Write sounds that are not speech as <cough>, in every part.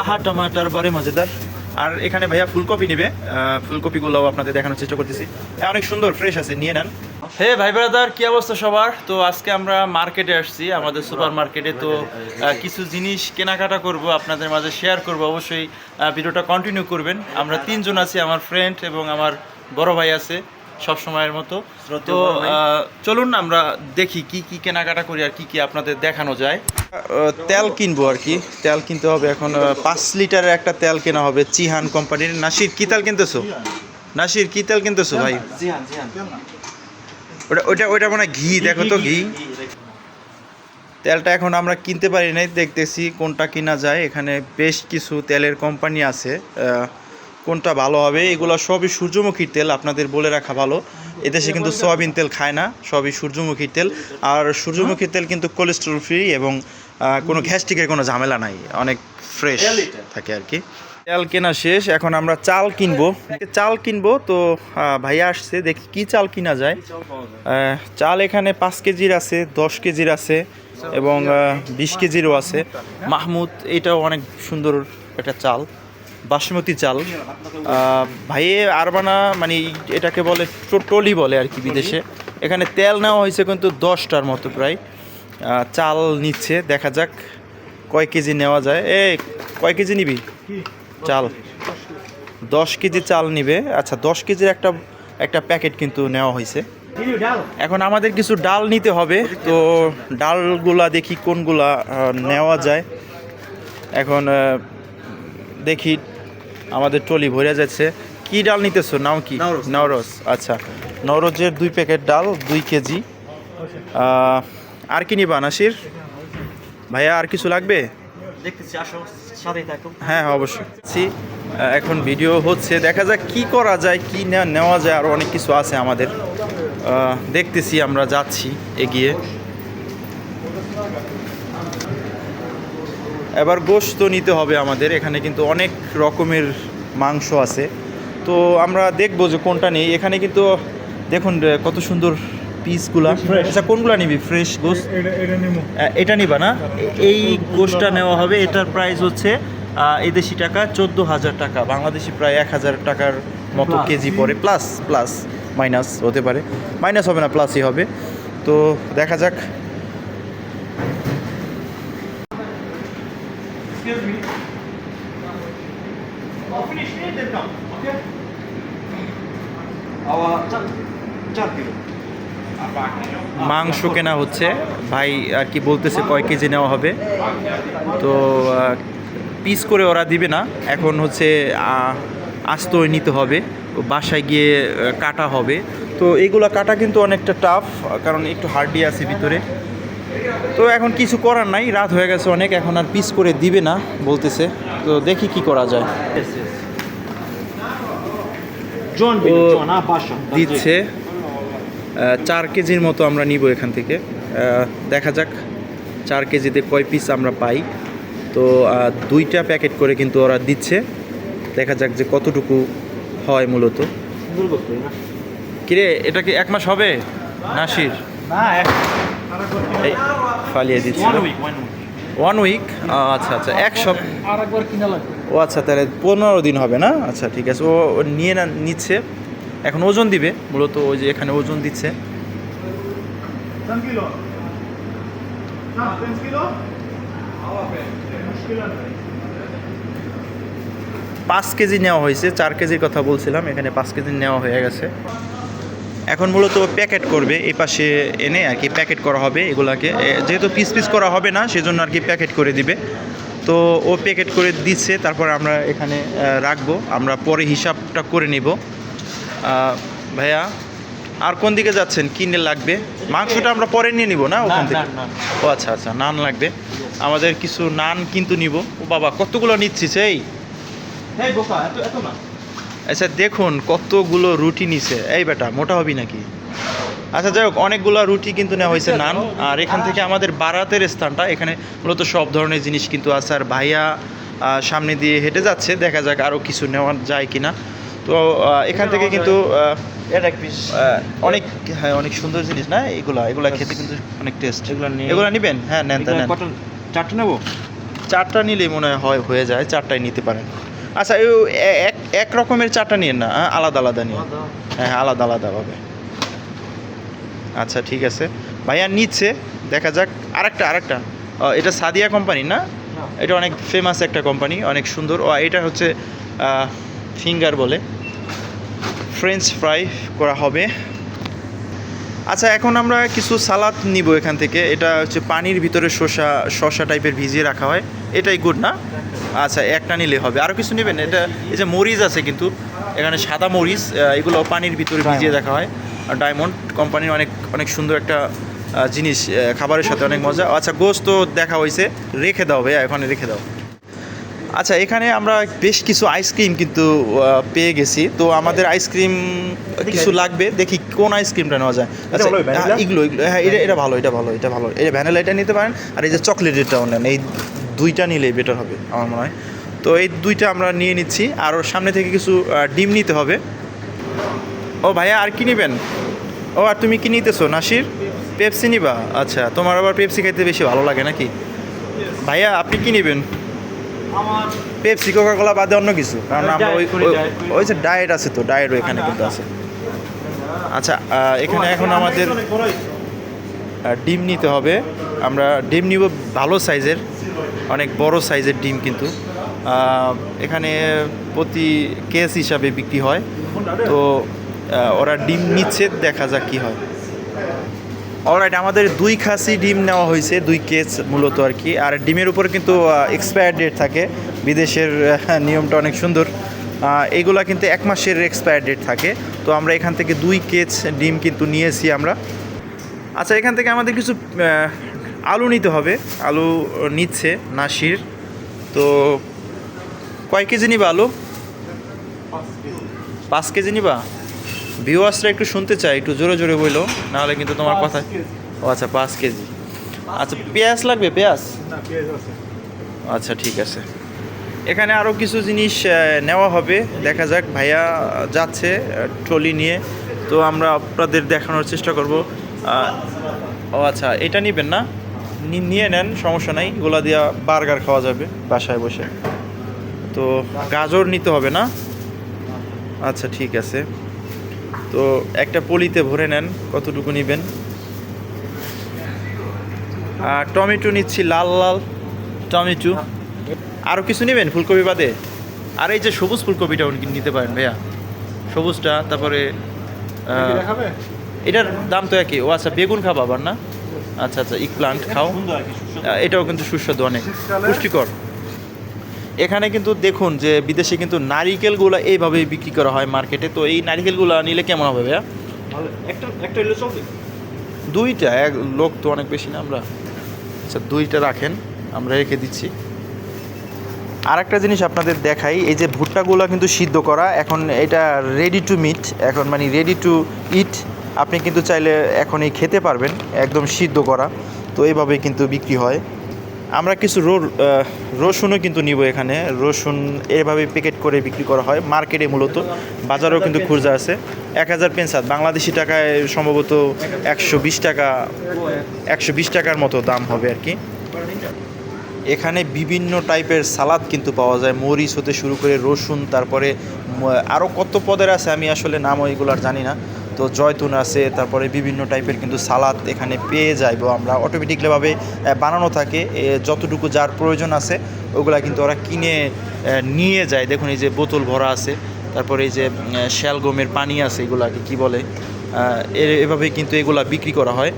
আহা, টমাটার বারে মজাদার। আর এখানে ভাইয়া ফুলকপি নেবে। ফুলকপিগুলোও আপনাদের দেখানোর চেষ্টা করতেছি। অনেক সুন্দর ফ্রেশ আছে, নিয়ে নেন। হে ভাই ব্রাদার, কি অবস্থা সবার? তো আজকে আমরা মার্কেটে আসছি, আমাদের সুপার মার্কেটে তো কিছু জিনিস কেনাকাটা করব, আপনাদের মাঝে শেয়ার করব। অবশ্যই ভিডিওটা কন্টিনিউ করবেন। আমরা তিনজন আছি, আমার ফ্রেন্ড এবং আমার বড় ভাই আছে। সব সময়ের মতো। তো চলুন আমরা দেখি কি কি কেনাকাটা করি আর কি কি আপনাদের দেখানো যায়। তেল কিনবো আর কি। তেল কিনতে হবে এখন পাঁচ লিটারের একটা তেল কেনা হবে চিহান কোম্পানির। নাসির কি তেল কিনতেছো? নাসির কি তেল কিনতেছো ভাই? ওটা ওটা ওটা মানে ঘি দেখো তো ঘি তেলটা এখন আমরা কিনতে পারি নাই দেখতেছি কোনটা কিনা যায়। এখানে বেশ কিছু তেলের কোম্পানি আছে। আহ, কোনটা ভালো হবে? এগুলো সবই সূর্যমুখীর তেল আপনাদের বলে রাখা ভালো। এদেশে কিন্তু সয়াবিন তেল খায় না সবই সূর্যমুখীর তেল। আর সূর্যমুখীর তেল কিন্তু কোলেস্ট্রল ফ্রি এবং কোনো গ্যাস্ট্রিকের কোনো ঝামেলা নাই অনেক ফ্রেশ থাকে আর কি। তেল কেনা শেষ এখন আমরা চাল কিনবো। চাল কিনবো তো ভাইয়া আসছে দেখি কি চাল কিনা যায়। চাল এখানে পাঁচ কেজির আছে দশ কেজির আছে এবং বিশ কেজিরও আছে। মাহমুদ এটাও অনেক সুন্দর একটা চাল। বাসমতি চাল। ভাইয়ে আরবানা মানে এটাকে বলে টলি বলে আর কি বিদেশে। এখানে তেল নেওয়া হয়েছে কিন্তু দশটার মতো প্রায়। চাল নিচ্ছে দেখা যাক কয় কেজি নেওয়া যায়। এ কয় কেজি নিবি? চাল। দশ কেজি চাল নিবে। আচ্ছা দশ কেজির একটা একটা প্যাকেট কিন্তু নেওয়া হয়েছে। এখন আমাদের কিছু ডাল নিতে হবে। তো ডালগুলা দেখি কোনগুলা নেওয়া যায়। এখন দেখি আমাদের ট্রলি ভরে যাচ্ছে। কি ডাল নিতেছো? নাও কি। নওরোজ। আচ্ছা। নওরোজের দুই প্যাকেট ডাল দুই কেজি। আর কি নিবা নাসির? ভাইয়া আর কিছু লাগবে? হ্যাঁ হ্যাঁ, অবশ্যই। এখন ভিডিও হচ্ছে। দেখা যাক কি করা যায় কি নেওয়া- নেওয়া যায় আর অনেক কিছু আছে আমাদের। দেখতেছি আমরা যাচ্ছি এগিয়ে। এবার গোশত নিতে হবে আমাদের এখানে কিন্তু অনেক রকমের মাংস আছে। তো আমরা দেখব যে কোনটা নেই। এখানে কিন্তু দেখুন কত সুন্দর পিসগুলা। আচ্ছা কোনগুলা নিবি? ফ্রেশ গোশ এটা নেব। আহ, এটা নিবা না? এই গোশটা নেওয়া হবে। এটার প্রাইস হচ্ছে আহ, এই দেশি টাকা চোদ্দ হাজার টাকা। বাংলাদেশি প্রায় এক হাজার টাকার মতো কেজি পড়ে। প্লাস প্লাস মাইনাস হতে পারে। মাইনাস হবে না প্লাসই হবে। তো দেখা যাক। চার কিলো মাংস কেনা হচ্ছে। ভাই আর কি বলতেছে কয় কেজি নেওয়া হবে। তো পিস করে ওরা দিবে না। এখন হচ্ছে আস্ত নিতে হবে। বাসায় গিয়ে কাটা হবে। তো এইগুলো কাটা কিন্তু অনেকটা টাফ কারণ একটু হার্ডি আছে ভিতরে। তো এখন কিছু করার নাই, রাত হয়ে গেছে অনেক। এখন আর পিস করে দিবে না, বলতেছে। তো দেখি কি করা যায়। ও দিচ্ছে চার কেজির মতো আমরা নিব এখান থেকে। দেখা যাক চার কেজিতে কয় পিস আমরা পাই। তো দুইটা প্যাকেট করে কিন্তু ওরা দিচ্ছে। দেখা যাক যে কতটুকু হয় মূলত। কিরে এটা কি এক মাস হবে? নাসির। ফালিয়ে দিচ্ছে ওয়ান উইক আচ্ছা আচ্ছা এক সপ্তাহ। ও আচ্ছা তাহলে পনেরো দিন হবে না? আচ্ছা ঠিক আছে। ও নিয়ে না নিচ্ছে। এখন ওজন দিবে মূলত ওই যে এখানে ওজন দিচ্ছে। পাঁচ কেজি নেওয়া হয়েছে চার কেজির কথা বলছিলাম এখানে পাঁচ কেজি নেওয়া হয়ে গেছে। এখন মূলত প্যাকেট করবে এই পাশে এনে আর কি প্যাকেট করা হবে এগুলাকে। যেহেতু পিস পিস করা হবে না সেজন্য আর কি প্যাকেট করে দিবে। তো ও প্যাকেট করে দিচ্ছে তারপর আমরা এখানে রাখব। আমরা পরে হিসাবটা করে নিব। ভাইয়া আর কোন দিকে যাচ্ছেন? কিনে লাগবে? মাংসটা আমরা পরে নিয়ে নিব না ওখান থেকে। ও আচ্ছা আচ্ছা নান লাগবে। আমাদের কিছু নান কিন্তু নিব। ও বাবা কতগুলো নিচ্ছিস এই? বোকা এত এত না আচ্ছা দেখুন কতগুলো রুটি নিছে। এই বেটা মোটা হবি নাকি? আচ্ছা যাই হোক অনেকগুলো রুটি কিন্তু নেওয়া হয়েছে নান। আর এখান থেকে আমাদের বারাতের স্থানটা এখানে মূলত সব ধরনের জিনিস কিন্তু আছে। আর ভাইয়া সামনে দিয়ে হেঁটে যাচ্ছে দেখা যাক আরও কিছু নেওয়া যায় কিনা। তো এখান থেকে কিন্তু অনেক হ্যাঁ অনেক সুন্দর জিনিস না? এগুলা এগুলা খেতে কিন্তু অনেক টেস্ট এগুলা নেবেন? হ্যাঁ নেন তা নেন। কত নেব? চারটা নিলেই মনে হয় হয় হয়ে যায় চারটাই নিতে পারেন। আচ্ছা এক এক রকমের চারটা নিন না আলাদা আলাদা নিন হ্যাঁ হ্যাঁ, আলাদা আলাদাভাবে আচ্ছা ঠিক আছে। ভাইয়া নিচ্ছে দেখা যাক। আরেকটা আরেকটা। এটা সাদিয়া কোম্পানি না? এটা অনেক ফেমাস একটা কোম্পানি অনেক সুন্দর। ও এটা হচ্ছে ফিঙ্গার বলে। ফ্রেঞ্চ ফ্রাই করা হবে। আচ্ছা এখন আমরা কিছু সালাদ নিব এখান থেকে। এটা হচ্ছে পানির ভিতরে শসা শসা টাইপের ভিজিয়ে রাখা হয়। এটাই গুড না? আচ্ছা একটা নিলে হবে। আরও কিছু নেবেন? এটা এই যে মরিচ আছে কিন্তু এখানে সাদা মরিচ এগুলো পানির ভিতরে ভিজিয়ে দেখা হয়। আর ডায়মন্ড কোম্পানির অনেক অনেক সুন্দর একটা জিনিস খাবারের সাথে অনেক মজা। আচ্ছা গোস্ত দেখা হয়েছে। রেখে দাও ভাইয়া এখন রেখে দাও। আচ্ছা এখানে আমরা বেশ কিছু আইসক্রিম কিন্তু পেয়ে গেছি। তো আমাদের আইসক্রিম কিছু লাগবে? দেখি কোন আইসক্রিমটা নেওয়া যায়। আচ্ছা হ্যাঁ, এগুলো এগুলো হ্যাঁ এটা এটা ভালো এটা ভালো এটা ভালো। এটা ভ্যানিলা এটা নিতে পারেন আর এই যে চকলেট এটাও নেন এই দুইটা নিলেই বেটার হবে আমার মনে হয়। তো এই দুইটা আমরা নিয়ে নিচ্ছি। আর ওর সামনে থেকে কিছু ডিম নিতে হবে। ও ভাইয়া আর কি নেবেন? ও আর তুমি কি নিতেছো? নাসির? পেপসি নিবা? আচ্ছা তোমার আবার পেপসি খাইতে বেশি ভালো লাগে নাকি? ভাইয়া আপনি কি নেবেন? পেপসি কোকা কোলা বাদে অন্য কিছু। কারণ আমরা ওই ওই- যে ডায়েট আছে তো ডায়েটও এখানে কিন্তু আছে। আচ্ছা এখানে এখন আমাদের ডিম নিতে হবে। আমরা ডিম নিব ভালো সাইজের। অনেক বড় সাইজের ডিম কিন্তু। এখানে প্রতি কেস হিসাবে বিক্রি হয়। তো ওরা ডিম নিচ্ছে দেখা যাক কি হয়। অলরাইট আমাদের দুই খাসি ডিম নেওয়া হয়েছে দুই কেস মূলত আর কি। আর ডিমের উপর কিন্তু এক্সপায়ার ডেট থাকে। বিদেশের নিয়মটা অনেক সুন্দর। আহ, এইগুলা কিন্তু এক মাসের এক্সপায়ার ডেট থাকে। তো আমরা এখান থেকে দুই কেজ ডিম কিন্তু নিয়েছি আমরা। আচ্ছা এখান থেকে আমাদের কিছু আলু নিতে হবে। আলু নিচ্ছে নাসির। তো কয় কেজি নিবা আলু? পাঁচ কেজি নিবা? ভিউয়ার্সরা একটু শুনতে চাই একটু জোরে জোরে বইলো নাহলে কিন্তু তোমার কথা ও আচ্ছা পাঁচ কেজি। আচ্ছা পেঁয়াজ লাগবে পেঁয়াজ? না, পেঁয়াজ আচ্ছা ঠিক আছে। এখানে আরও কিছু জিনিস নেওয়া হবে। দেখা যাক ভাইয়া যাচ্ছে ট্রলি নিয়ে। তো আমরা আপনাদের দেখানোর চেষ্টা করব। ও আচ্ছা এটা নেবেন নি- নিয়ে নেন সমস্যা নাই এগুলা দিয়া বার্গার খাওয়া যাবে বাসায় বসে। তো গাজর নিতে হবে না? আচ্ছা ঠিক আছে। তো একটা পলিতে ভরে নেন কতটুকু নেবেন? আর টমেটো নিচ্ছি লাল লাল টমেটো। আরও কিছু নেবেন ফুলকপি বাদে? আর এই যে সবুজ ফুলকপিটাও নিতে পারেন ভাইয়া। সবুজটা তারপরে? এটার দাম তো একই। ও আচ্ছা বেগুন খাব আবার না? আচ্ছা আচ্ছা ইক প্লান্ট খাও। এটাও কিন্তু সুস্বাদু অনেক। পুষ্টিকর। এখানে কিন্তু দেখুন যে বিদেশে কিন্তু নারিকেলগুলো এইভাবে বিক্রি করা হয় মার্কেটে। তো এই নারিকেলগুলো নিলে কেমন হবে ভাইয়া? একটা একটা দুইটা এক লোক তো অনেক বেশি না আমরা? আচ্ছা দুইটা রাখেন আমরা রেখে দিচ্ছি। আর একটা জিনিস আপনাদের দেখাই এই যে ভুট্টাগুলো কিন্তু সিদ্ধ করা এখন এটা রেডি টু মিট এখন মানে রেডি টু ইট আপনি কিন্তু চাইলে এখনই খেতে পারবেন, একদম সিদ্ধ করা। তো এইভাবে কিন্তু বিক্রি হয়। আমরা কিছু রো রসুনও কিন্তু নিব এখানে। রসুন এভাবে প্যাকেট করে বিক্রি করা হয় মার্কেটে মূলত। বাজারেও কিন্তু খুচরা আছে। এক হাজার পেনসাদ বাংলাদেশি টাকায় সম্ভবত একশো বিশ টাকা, একশো বিশ টাকার মতো দাম হবে আর কি। এখানে বিভিন্ন টাইপের সালাদ কিন্তু পাওয়া যায়। মরিচ হতে শুরু করে রসুন, তারপরে আরও কত পদের আছে আমি আসলে নাম ওইগুলো আর জানি না। তো জয়তুন আছে, তারপরে বিভিন্ন টাইপের কিন্তু সালাদ এখানে পেয়ে যাইব আমরা অটোমেটিকলিভাবে বানানো থাকে। যতটুকু যার প্রয়োজন আছে, ওগুলা কিন্তু ওরা কিনে নিয়ে যায়। দেখুন এই যে বোতল ভরা আছে, তারপরে এই যে শ্যালগমের পানি আছে, এগুলাকে কি বলে? এভাবে কিন্তু এগুলা বিক্রি করা হয়।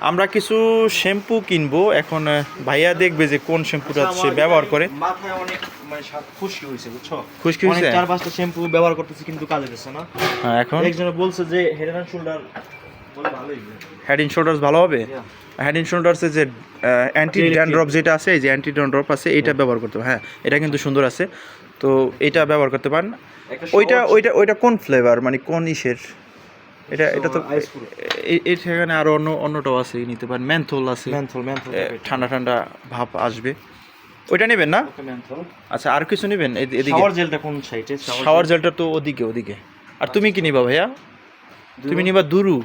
আমরা কিছু শ্যাম্পু কিনবো। এখন ভাইয়া দেখবে যে কোন শ্যাম্পুটা সে ব্যবহার করে। মাথায় অনেক মানে সাত- হয়েছে বুঝছ? খুশকি হয়েছে? চার পাঁচটা শ্যাম্পু ব্যবহার করতেছি কিন্তু কাজে দিচ্ছে না। হ্যাঁ এখন? একজনে বলছে যে head and shoulder head in shoulders ভালো হবে. হেড ইন শোল্ডার্সের যে অ্যান্টি ড্যান্ড্রপ যেটা আছে এই যে অ্যান্টি ড্যান্ড্রপ আছে এটা ব্যবহার করতে হবে। হ্যাঁ এটা কিন্তু সুন্দর আছে। তো এটা ব্যবহার করতে পারেন। ওইটা ওইটা ওইটা কোন ফ্লেভার মানে কোন ইসের? এটা এটা তো ice fruit। এ- এর সেখানে আরও অন্য অন্যটাও আছে নিতে পারেন। ম্যান্থল আছে। মেন্থল এ, ঠান্ডা ঠান্ডা ভাব আসবে। ওইটা নেবেন না? আচ্ছা আর কিছু নেবেন এদিকে? শাওয়ার জেলটা কোন সাইডে শাওয়ার জেলটা তো ওদিকে ওদিকে। আর তুমি কি নিবা ভাইয়া? তুমি নিবা দুরু?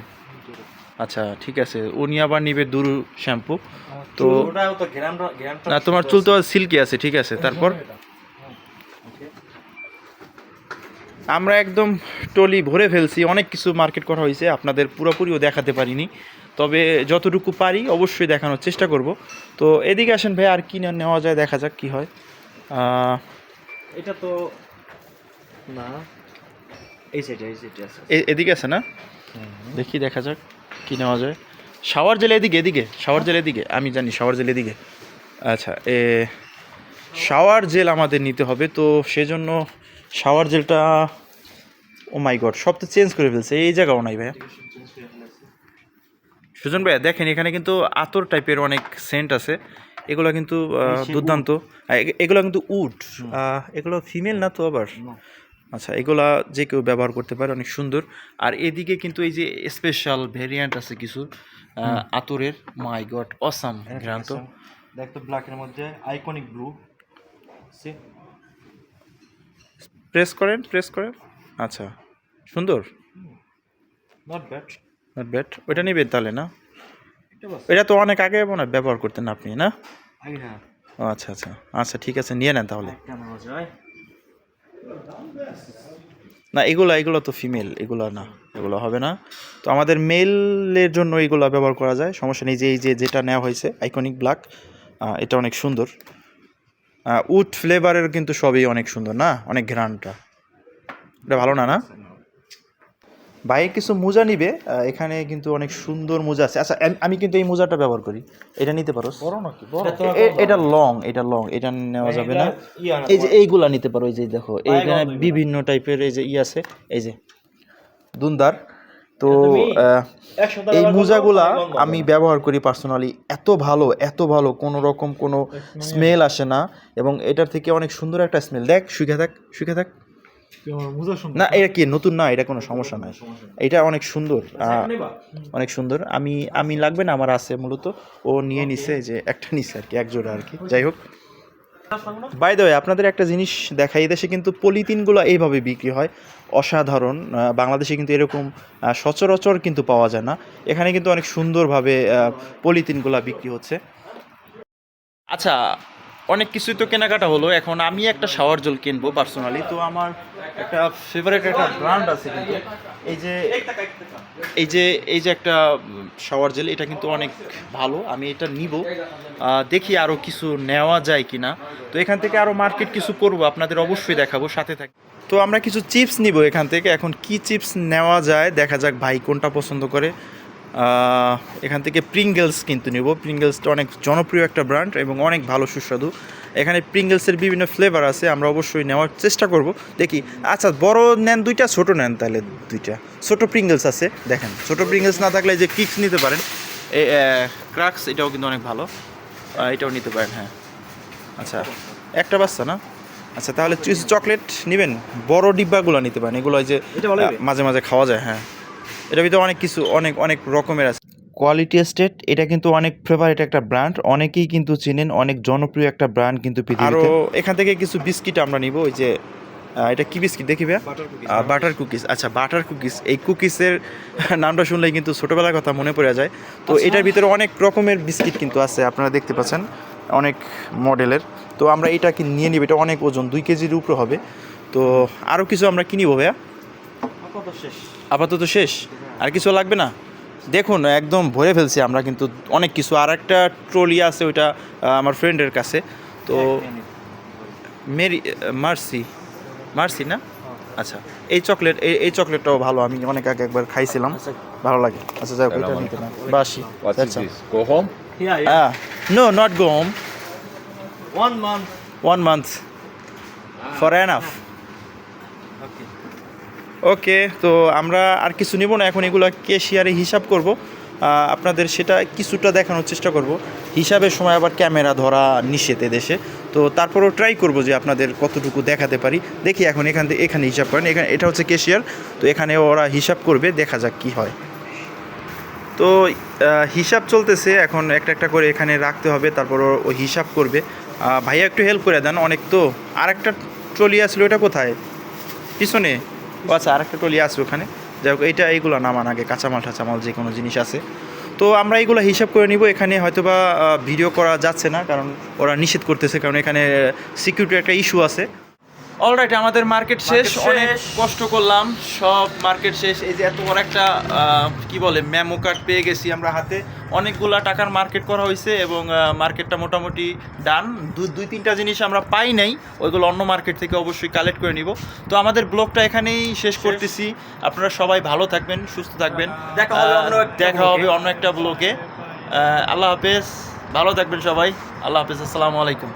আচ্ছা ঠিক আছে। উনি আবার নিবে দুরু শ্যাম্পু। তো না তোমার চুল তো সিল্কি আছে ঠিক আছে। তারপর? আমরা একদম টলি ভরে ফেলছি অনেক কিছু মার্কেট করা হয়েছে আপনাদের পুরোপুরিও দেখাতে পারিনি। তবে যতটুকু পারি অবশ্যই দেখানোর চেষ্টা করব। তো এদিকে আসেন ভাই আর কি না- নেওয়া যায় দেখা যাক কি হয়। এটা তো না এই সাইডে এই সাইডে আছে। এদিকে আছে না? দেখি দেখা যাক কি নেওয়া যায়। শাওয়ার জেল এদিকে এদিকে শাওয়ার জেল এদিকে আমি জানি শাওয়ার জেল এদিকে। আচ্ছা এ শাওয়ার জেল আমাদের নিতে হবে তো সেজন্য শাওয়ার জেলটা ও মাই গড সব তো চেঞ্জ করে ফেলছে এই জায়গাও নাই ভাইয়া। সুজন ভাইয়া দেখেন এখানে কিন্তু আতর টাইপের অনেক সেন্ট আছে। এগুলো কিন্তু দুর্দান্ত। এগুলো কিন্তু উড এগুলো ফিমেল না তো আবার? আচ্ছা এগুলা যে কেউ ব্যবহার করতে পারে অনেক সুন্দর। আর এদিকে কিন্তু এই যে স্পেশাল ভেরিয়েন্ট আছে কিছু আতরের মাই গড অসাম ঘ্রান্ত। দেখ তো ব্ল্যাকের মধ্যে আইকনিক ব্লু সি প্রেস করেন প্রেস করেন। আচ্ছা সুন্দর। নট ব্যাড নট ব্যাড ওইটা নেবেন তাহলে না? এটা তো অনেক আগে মনে হয় ব্যবহার করতেন আপনি না? হ্যাঁ। ও আচ্ছা আচ্ছা। আচ্ছা ঠিক আছে নিয়ে নেন তাহলে। না এগুলো এগুলো তো ফিমেল এগুলো না এগুলো হবে না। তো আমাদের মেলের জন্য এগুলো ব্যবহার করা যায়। সমস্যা নেই যে এই যে যেটা নেওয়া হয়েছে আইকনিক ব্ল্যাক এটা অনেক সুন্দর। উড ফ্লেভারের কিন্তু সবই অনেক সুন্দর না? অনেক ঘ্রানটা এটা ভালো না না? বাইরে কিছু মোজা নিবে? এখানে কিন্তু অনেক সুন্দর মোজা আছে। আচ্ছা আমি কিন্তু এই মোজাটা ব্যবহার করি। এটা নিতে পারো। বড় নাকি? বড়? এটা লং এটা লং এটা নেওয়া যাবে না। এই যে এইগুলা নিতে পারো এই যে দেখো এইখানে বিভিন্ন টাইপের এই যে ই আছে এই যে দুন্দার। তো এই মোজাগুলা আমি ব্যবহার করি পার্সোনালি এত ভালো এত ভালো কোনো রকম কোনো স্মেল আসে না এবং এটার থেকে অনেক সুন্দর একটা স্মেল দেখ শুকে থাক শুকে থাক। না এটা কি নতুন না এটা কোনো সমস্যা নাই। এটা অনেক সুন্দর। অনেক সুন্দর। আমি আমি লাগবে না আমার আছে মূলত। ও নিয়ে নিছে যে একটা নিছে আর কি এক জোড়া আর কি। যাই হোক। বাই দ্য আপনাদের একটা জিনিস দেখাই, এই দেশে কিন্তু পলিথিনগুলো এইভাবে বিক্রি হয়। অসাধারণ বাংলাদেশে কিন্তু এরকম সচরাচর কিন্তু পাওয়া যায় না। এখানে কিন্তু অনেক সুন্দরভাবে পলিথিনগুলো বিক্রি হচ্ছে। আচ্ছা অনেক কিছুই তো কেনাকাটা হলো, এখন আমি একটা শাওয়ার জল কিনবো পার্সোনালি তো আমার একটা ফেভারিট একটা ব্র্যান্ড আছে কিন্তু। এই যে এই যে এই যে একটা শাওয়ার জেল এটা কিন্তু অনেক ভালো, আমি এটা নিব। দেখি আরও কিছু নেওয়া যায় কি না তো এখান থেকে আরও মার্কেট কিছু করব, আপনাদের অবশ্যই দেখাবো, সাথে থাকি। তো আমরা কিছু চিপস নিব এখান থেকে, এখন কি চিপস নেওয়া যায়, দেখা যাক ভাই কোনটা পছন্দ করে। এখান থেকে প্রিঙ্গেলস কিন্তু নেব। প্রিঙ্গেলসটা অনেক জনপ্রিয় একটা ব্র্যান্ড এবং অনেক ভালো সুস্বাদু। এখানে প্রিঙ্গেলসের বিভিন্ন ফ্লেভার আছে আমরা অবশ্যই নেওয়ার চেষ্টা করব। দেখি আচ্ছা বড় নেন দুইটা ছোট নেন তাহলে দুইটা। ছোট প্রিঙ্গেলস আছে দেখেন। ছোট প্রিঙ্গেলস না থাকলে যে কিক্স নিতে পারেন। ক্রাক্স এটাও কিন্তু অনেক ভালো। এটাও নিতে পারেন হ্যাঁ। আচ্ছা একটা বাচ্চা না? আচ্ছা তাহলে চিজ চকলেট নেবেন। বড় ডিব্বাগুলো নিতে পারেন। এগুলো যে মাঝে মাঝে খাওয়া যায় হ্যাঁ। এটার ভিতরে অনেক কিছু অনেক অনেক রকমের আছে। কোয়ালিটি এস্টেট এটা কিন্তু অনেক ফেভারিট একটা ব্র্যান্ড অনেকেই কিন্তু চিনেন অনেক জনপ্রিয় একটা ব্র্যান্ড কিন্তু আরও এখান থেকে কিছু বিস্কিট আমরা নিব ওই যে এটা কি বিস্কিট দেখি ভাইয়া? বাটার কুকি কুকিজ আচ্ছা বাটার কুকিজ এই কুকিজের <laughs> নামটা শুনলেই কিন্তু ছোটোবেলার কথা মনে পড়ে যায়। তো এটার ভিতরে অনেক রকমের বিস্কিট কিন্তু আছে আপনারা দেখতে পাচ্ছেন অনেক মডেলের তো আমরা এটা কি নিয়ে নিব এটা অনেক ওজন দুই কেজির উপরে হবে। তো আরও কিছু আমরা কিনিব ভাইয়া? আপাতত শেষ? আপাতত শেষ। আর কিছু লাগবে না? দেখুন একদম ভরে ফেলছি আমরা কিন্তু অনেক কিছু। আর একটা ট্রলি আছে ওইটা আমার ফ্রেন্ডের কাছে। তো মেরি মার্সি। মার্সি না? আচ্ছা এই চকলেট এই এই চকলেটটাও ভালো। আমি অনেক আগে একবার খাইছিলাম। ভালো লাগে। আচ্ছা যাই হোক এটা নিতে না বাসি। আচ্ছা? Go home? Here here no not go home one month one month for enough okay তো আমরা আর কিছু নিব না, এখন এগুলো কেশিয়ারে হিসাব করব। আপনাদের সেটা কিছুটা দেখানোর চেষ্টা করব। হিসাবের সময় আবার ক্যামেরা ধরা নিষেধ দেশে তো তারপরেও ট্রাই করব যে আপনাদের কতটুকু দেখাতে পারি। দেখি এখন এখান থেকে এখানে হিসাব করেন। এখানে, এটা হচ্ছে কেশিয়ার তো এখানে ওরা হিসাব করবে, দেখা যাক কি হয়। তো হিসাব চলতেছে। এখন একটা একটা করে এখানে রাখতে হবে, তারপর ও- ও হিসাব করবে। ভাইয়া একটু হেল্প করে দেন। অনেক তো আর একটা ট্রলি আসলো, এটা কোথায়? পিছনে। ও আচ্ছা আরেকটা ট্রলি আছে ওখানে। যাই হোক, এইটা এইগুলো নামান আগে, কাঁচামাল টাচামাল যে কোনো জিনিস আছে। তো আমরা এইগুলো হিসাব করে নিব, এখানে হয়তোবা ভিডিও করা যাচ্ছে না, কারণ ওরা নিষেধ করতেছে, কারণ এখানে সিকিউরিটির একটা ইস্যু আছে। অলরাইট আমাদের মার্কেট শেষ অনেক কষ্ট করলাম সব মার্কেট শেষ। এই যে এত বড় একটা কি বলে মেমো কার্ড পেয়ে গেছি আমরা হাতে। অনেকগুলা টাকার মার্কেট করা হয়েছে এবং মার্কেটটা মোটামুটি ডান দুই দুই তিনটা জিনিস আমরা পাই নাই ওইগুলো অন্য মার্কেট থেকে অবশ্যই কালেক্ট করে নিব। তো আমাদের ব্লগটা এখানেই শেষ করতেছি। আপনারা সবাই ভালো থাকবেন সুস্থ থাকবেন। দেখা হবে অন্য একটা দেখা হবে অন্য একটা ব্লগে আল্লাহ হাফেজ। ভালো থাকবেন সবাই। আল্লাহ হাফেজ। আসসালামু আলাইকুম।